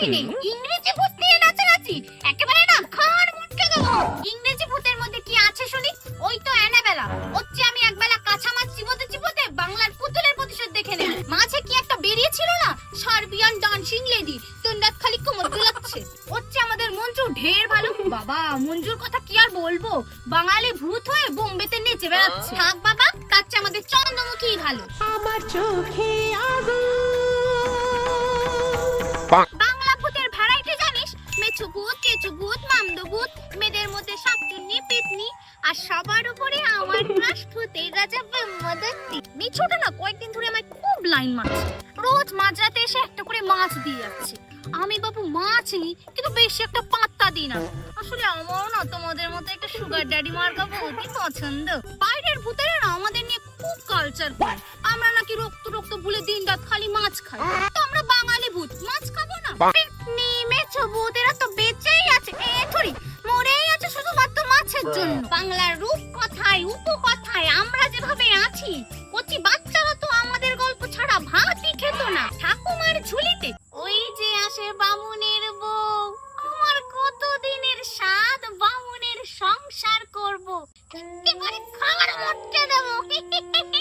শান্তি নেই ইংরেজি ভূত নিয়ে নাচানাচি। একেবারে না খান মুটকে দেবো। ইংরেজি ভূতের মধ্যে কি আছে শুনি? ওই তো অ্যানাবেলা। হচ্ছে আমি একবেলা কাঁচা মাছ চিবোতে চিবোতে বাংলার পুতুলের প্রতিশোধ দেখে নেই। মাঝে কি একটা বেরিয়েছিল না? Serbian dancing lady. খালি কোমর দুলাচ্ছে। হচ্ছে আমাদের মঞ্জু ঢের ভালো। বাবা মঞ্জুর কথা কি আর বলব? বাঙালি ভূত হয়ে বোম্বেতে নেচে বেড়াচ্ছে। থাক বাবা তার চেয়ে আমাদের চন্দ্রমুখী ভালো। আমার চোখে ভূত ভূত মেয়েদের মধ্যে শাকচুন্নি, পেতনি, আর সবার উপরে আমার ক্রাশ ভূতের রাজা ব্রহ্মদত্তি। মিছুটা না, কয়েকদিন ধরে আমায় খুব লাইন মারছে। রোজ মাঝরাতে এসে একটা করে মাছ দিয়ে যাচ্ছে। আমি বাবু মাছ নিই কিন্তু বেশি একটা পাত্তা দিই না। আসলে আমারও না তোমাদের মতো একটা সুগার ড্যাডি মার্কা ভূতই পছন্দ। বাইরের ভূতেরা না আমাদের নিয়ে খুব কালচার করে। আমরা নাকি রক্ত রক্ত ভুলে দিন রাত খালি মাছ খাই। তো আমরা বাঙালি ভূত, মাছ খাব না। মেছো ভূতেরা কিসের জন্য। বাংলার রূপ কথায় উপকথায় আমরা যেভাবে আছি, কচি বাচ্চারা তো আমাদের গল্প ছাড়া ভাতই খেত না। ঠাকুমার ঝুলিতে। ওই যে আসে বামুনের বউ। আমার কতদিনের দিনের বামুনের সংসার করব। একেবারে খাবার মটকে দেবো।